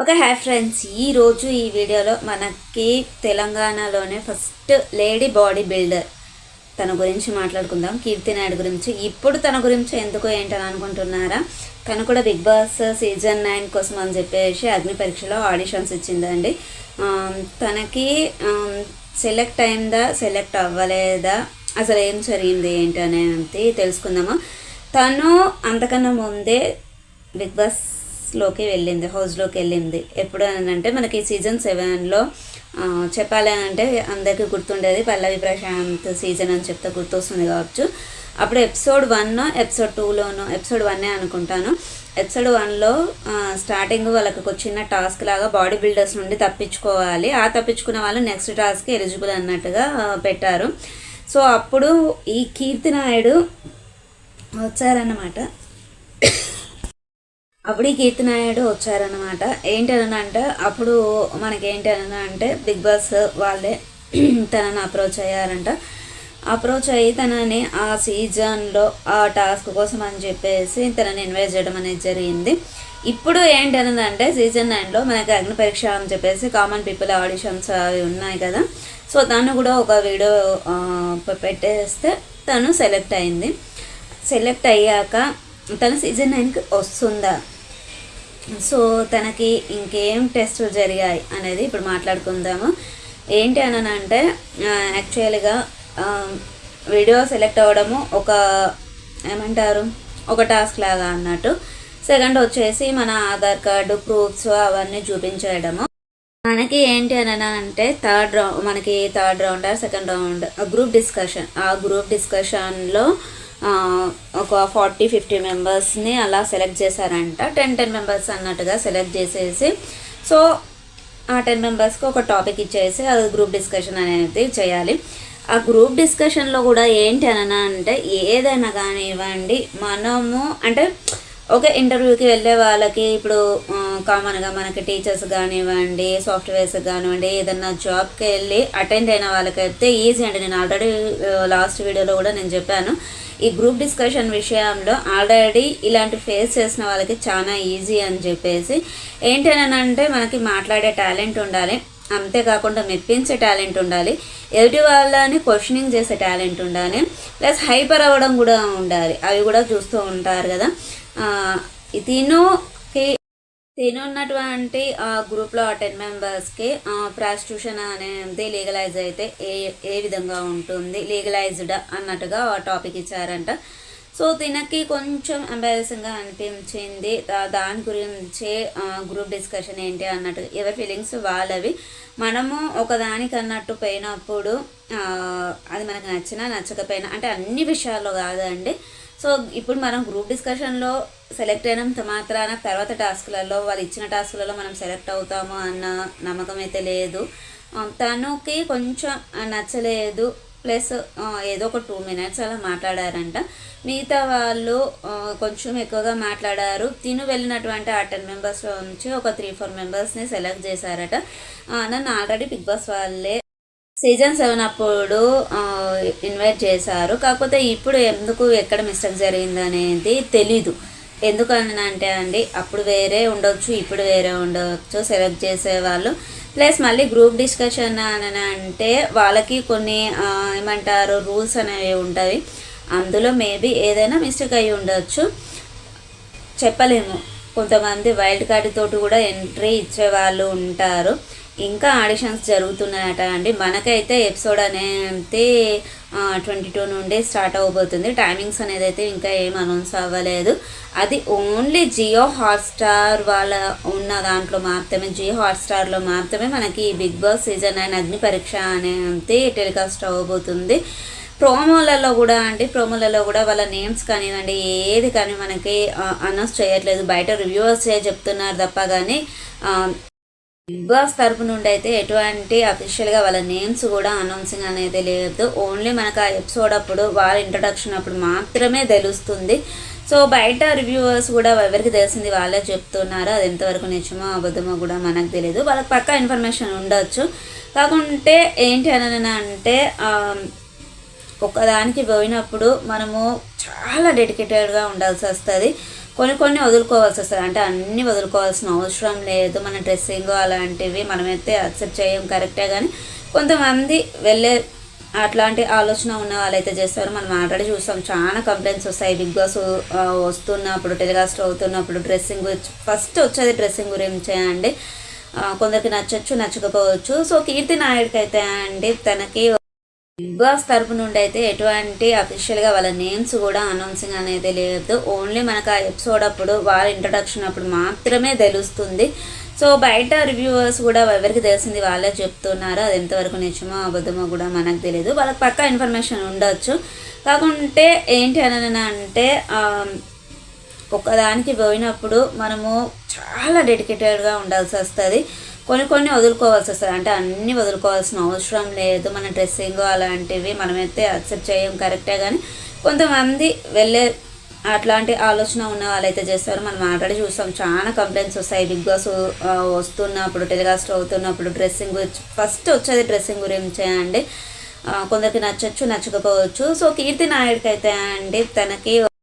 Okay hi friends. ఈరోజు ఈ వీడియోలో మనకి తెలంగాణలోనే ఫస్ట్ లేడీ బాడీ బిల్డర్ తన గురించి మాట్లాడుకుందాం. కీర్తి నాయుడు గురించి. ఇప్పుడు తన గురించి ఎందుకు ఏంటని అనుకుంటున్నారా? తను కూడా బిగ్ బాస్ సీజన్ నైన్ కోసం అని చెప్పేసి అగ్ని పరీక్షలో ఆడిషన్స్ ఇచ్చిందండి. తనకి సెలెక్ట్ అయిందా సెలెక్ట్ అవ్వలేదా అసలు ఏం జరిగింది ఏంటి అనేది తెలుసుకుందాము. తను అంతకన్నా ముందే బిగ్ లోకి వెళ్ళింది హౌస్లోకి వెళ్ళింది. ఎప్పుడు అని అంటే మనకి సీజన్ సెవెన్లో చెప్పాలి అంటే అందరికీ గుర్తుండేది పల్లవి ప్రశాంత్ సీజన్ అని చెప్తే గుర్తొస్తుంది కావచ్చు. అప్పుడు ఎపిసోడ్ వన్ ఎపిసోడ్ టూలోనో ఎపిసోడ్ వన్నే అనుకుంటాను. ఎపిసోడ్ వన్లో స్టార్టింగ్ వాళ్ళకి ఒక చిన్న టాస్క్ లాగా బాడీ బిల్డర్స్ నుండి తప్పించుకోవాలి. ఆ తప్పించుకున్న వాళ్ళు నెక్స్ట్ టాస్క్ ఎలిజిబుల్ అన్నట్టుగా పెట్టారు. సో అప్పుడు ఈ కీర్తి నాయుడు వచ్చారన్నమాట. అప్పుడు ఈ కీర్తి నాయుడు వచ్చారనమాట ఏంటని అంటే అప్పుడు మనకి ఏంటని అంటే బిగ్ బాస్ వాళ్ళే తనని అప్రోచ్ అయ్యారంట. అప్రోచ్ అయ్యి తనని ఆ సీజన్లో ఆ టాస్క్ కోసం అని చెప్పేసి తనని ఇన్వైట్ చేయడం అనేది జరిగింది. ఇప్పుడు ఏంటనంటే అంటే సీజన్ నైన్లో మనకి అగ్ని పరీక్ష అని చెప్పేసి కామన్ పీపుల్ ఆడిషన్స్ అవి ఉన్నాయి కదా. సో తను కూడా ఒక వీడియో పెట్టేస్తే తను సెలెక్ట్ అయింది. సెలెక్ట్ అయ్యాక తను సీజన్ నైన్కి వస్తుందా? సో తనకి ఇంకేం టెస్టులు జరిగాయి అనేది ఇప్పుడు మాట్లాడుకుందాము. ఏంటి అని అంటే యాక్చువల్గా వీడియో సెలెక్ట్ అవ్వడము ఒక ఏమంటారు? ఒక టాస్క్ లాగా అన్నట్టు. సెకండ్ వచ్చేసి మన ఆధార్ కార్డు ప్రూఫ్స్ అవన్నీ చూపించడము మనకి ఏంటి అని అంటే థర్డ్ రౌండ్ మనకి third round second round group discussion ఆ గ్రూప్ డిస్కషన్లో ఒక ఫార్టీ ఫిఫ్టీ మెంబర్స్ని అలా సెలెక్ట్ చేశారంట. టెన్ టెన్ మెంబర్స్ అన్నట్టుగా సెలెక్ట్ చేసేసి సో ఆ టెన్ మెంబర్స్కి ఒక టాపిక్ ఇచ్చేసి అది గ్రూప్ డిస్కషన్ అనేది చేయాలి. ఆ గ్రూప్ డిస్కషన్లో కూడా ఏంటి అని అంటే ఏదైనా కానివ్వండి మనము అంటే ఓకే ఇంటర్వ్యూకి వెళ్ళే వాళ్ళకి ఇప్పుడు కామన్గా మనకి టీచర్స్ కానివ్వండి సాఫ్ట్వేర్స్ కానివ్వండి ఏదన్నా జాబ్కి వెళ్ళి అటెండ్ అయిన వాళ్ళకైతే ఈజీ అండి. నేను ఆల్రెడీ లాస్ట్ వీడియోలో కూడా నేను చెప్పాను. ఈ గ్రూప్ డిస్కషన్ విషయంలో ఆల్రెడీ ఇలాంటి ఫేస్ చేసిన వాళ్ళకి చాలా ఈజీ అని చెప్పేసి ఏంటనంటే అంటే మనకి మాట్లాడే టాలెంట్ ఉండాలి. అంతేకాకుండా మెప్పించే టాలెంట్ ఉండాలి. ఎదుటి వాళ్ళని క్వశ్చనింగ్ చేసే టాలెంట్ ఉండాలి. ప్లస్ హైపర్ అవ్వడం కూడా ఉండాలి. అవి కూడా చూస్తూ ఉంటారు కదా. తినుకి తిను ఉన్నటువంటి ఆ గ్రూప్లో ఆ టెన్ మెంబర్స్కి ప్రాస్టిట్యూషన్ అనేది లీగలైజ్ అయితే ఏ ఏ విధంగా ఉంటుంది లీగలైజ్డ్ అన్నట్టుగా ఆ టాపిక్ ఇచ్చారంట. సో తినకి కొంచెం ఎంబారసింగ్గా అనిపించింది. దాని గురించే గ్రూప్ డిస్కషన్ ఏంటి అన్నట్టు ఎవరి ఫీలింగ్స్ వాళ్ళవి. మనము ఒకదానికి అన్నట్టు పోయినప్పుడు అది మనకు నచ్చినా నచ్చకపోయినా అంటే అన్ని విషయాల్లో కాదండి. సో ఇప్పుడు మనం గ్రూప్ డిస్కషన్లో సెలెక్ట్ అయినంత మాత్రాన తర్వాత టాస్క్లలో వాళ్ళు ఇచ్చిన టాస్క్లలో మనం సెలెక్ట్ అవుతాము అన్న నమ్మకం అయితే లేదు. తనకి తనుకి కొంచెం నచ్చలేదు. ప్లస్ ఏదో ఒక టూ మినిట్స్ అలా మాట్లాడారంట. మిగతా వాళ్ళు కొంచెం ఎక్కువగా మాట్లాడారు. తిను వెళ్ళినటువంటి ఆ టెన్ మెంబర్స్లో నుంచి ఒక త్రీ ఫోర్ మెంబర్స్ని సెలెక్ట్ చేశారట. నన్ను ఆల్రెడీ బిగ్ బాస్ వాళ్ళే సీజన్ సెవెన్ అప్పుడు ఇన్వైట్ చేశారు. కాకపోతే ఇప్పుడు ఎందుకు ఎక్కడ మిస్టేక్ జరిగింది అనేది తెలీదు. ఎందుకని అంటే అండి అప్పుడు వేరే ఉండొచ్చు ఇప్పుడు వేరే ఉండవచ్చు సెలెక్ట్ చేసేవాళ్ళు. ప్లస్ మళ్ళీ గ్రూప్ డిస్కషన్ అని అంటే వాళ్ళకి కొన్ని ఏమంటారు రూల్స్ అనేవి ఉంటాయి అందులో మేబీ ఏదైనా మిస్టేక్ అయి ఉండొచ్చు. చెప్పలేము. కొంతమంది వైల్డ్ కార్డ్ తోటి కూడా ఎంట్రీ ఇచ్చే వాళ్ళు ఉంటారు. ఇంకా ఆడిషన్స్ జరుగుతున్నాయట. అండి మనకైతే ఎపిసోడ్ అనేది ట్వంటీ టూ నుండి స్టార్ట్ అవ్వబోతుంది టైమింగ్స్ అనేది అయితే ఇంకా ఏం అనౌన్స్ అవ్వలేదు. అది ఓన్లీ జియో హాట్స్టార్ వాళ్ళ ఉన్న దాంట్లో మాత్రమే జియో హాట్స్టార్లో మాత్రమే మనకి బిగ్ బాస్ సీజన్ అండ్ అగ్ని పరీక్ష అనేది టెలికాస్ట్ అవ్వబోతుంది ప్రోమోలలో కూడా అంటే ప్రోమోలలో కూడా వాళ్ళ నేమ్స్ కానివ్వండి ఏది కానీ మనకి అనౌన్స్ చేయట్లేదు. బయట రివ్యూవర్స్ చెప్తున్నారు తప్ప కానీ బిగ్ బాస్ తరపు నుండి అయితే ఎటువంటి అఫీషియల్గా వాళ్ళ నేమ్స్ కూడా అనౌన్సింగ్ అనేది లేదు. ఓన్లీ మనకు ఆ ఎపిసోడ్ అప్పుడు వాళ్ళ ఇంట్రడక్షన్ అప్పుడు మాత్రమే తెలుస్తుంది. సో బయట రివ్యూవర్స్ కూడా ఎవరికి తెలిసింది వాళ్ళే చెప్తున్నారు. అది ఎంతవరకు నిజమో అబద్ధమో కూడా మనకు తెలియదు వాళ్ళకి పక్కా ఇన్ఫర్మేషన్ ఉండొచ్చు. కాకుంటే ఏంటి అని అంటే ఒకదానికి పోయినప్పుడు మనము చాలా డెడికేటెడ్గా ఉండాల్సి వస్తుంది. కొన్ని కొన్ని వదులుకోవాల్సి వస్తుంది. అంటే అన్నీ వదులుకోవాల్సిన అవసరం లేదు. మన డ్రెస్సింగ్ అలాంటివి మనమైతే అక్సెప్ట్ చేయం కరెక్టే కానీ కొంతమంది వెళ్ళే అట్లాంటి ఆలోచన ఉన్న వాళ్ళైతే చేస్తారు. మనం ఆల్రెడీ చూస్తాం చాలా కంప్లైంట్స్ వస్తాయి. బిగ్ బాస్ వస్తున్నప్పుడు టెలికాస్ట్ అవుతున్నప్పుడు డ్రెస్సింగ్ ఫస్ట్ వచ్చేది డ్రెస్సింగ్ గురించి అండి. కొందరికి నచ్చచ్చు నచ్చకపోవచ్చు. సో కీర్తి నాయుడికి అయితే అండి తనకి బిగ్ బాస్ తరపు నుండి అయితే ఎటువంటి అఫీషియల్గా వాళ్ళ నేమ్స్ కూడా అనౌన్సింగ్ అనేది లేదు. ఓన్లీ మనకు ఆ ఎపిసోడ్ అప్పుడు వాళ్ళ ఇంట్రడక్షన్ అప్పుడు మాత్రమే తెలుస్తుంది. సో బయట రివ్యూవర్స్ కూడా ఎవరికి తెలిసింది వాళ్ళే చెప్తున్నారు. అది ఎంతవరకు నిజమో అబద్ధమో కూడా మనకు తెలియదు. వాళ్ళకి పక్కా ఇన్ఫర్మేషన్ ఉండొచ్చు. కాకుంటే ఏంటి అని అంటే ఒకదానికి ఒక్కదానికి పోయినప్పుడు మనము చాలా డెడికేటెడ్గా ఉండాల్సి వస్తుంది. కొన్ని కొన్ని వదులుకోవాల్సి వస్తుంది. అంటే అన్నీ వదులుకోవాల్సిన అవసరం లేదు. మన డ్రెస్సింగ్ అలాంటివి మనమైతే అక్సెప్ట్ చేయం కరెక్టే కానీ కొంతమంది వెళ్ళే అట్లాంటి ఆలోచన ఉన్న వాళ్ళైతే చేస్తారు. మనం ఆల్రెడీ చూస్తాం చాలా కంప్లైంట్స్ వస్తాయి. బిగ్ బాస్ వస్తున్నప్పుడు టెలికాస్ట్ అవుతున్నప్పుడు డ్రెస్సింగ్ ఫస్ట్ వచ్చేది డ్రెస్సింగ్ గురించి అండి. కొందరికి నచ్చచ్చు నచ్చకపోవచ్చు. సో కీర్తి నాయుడికి అయితే అండి తనకి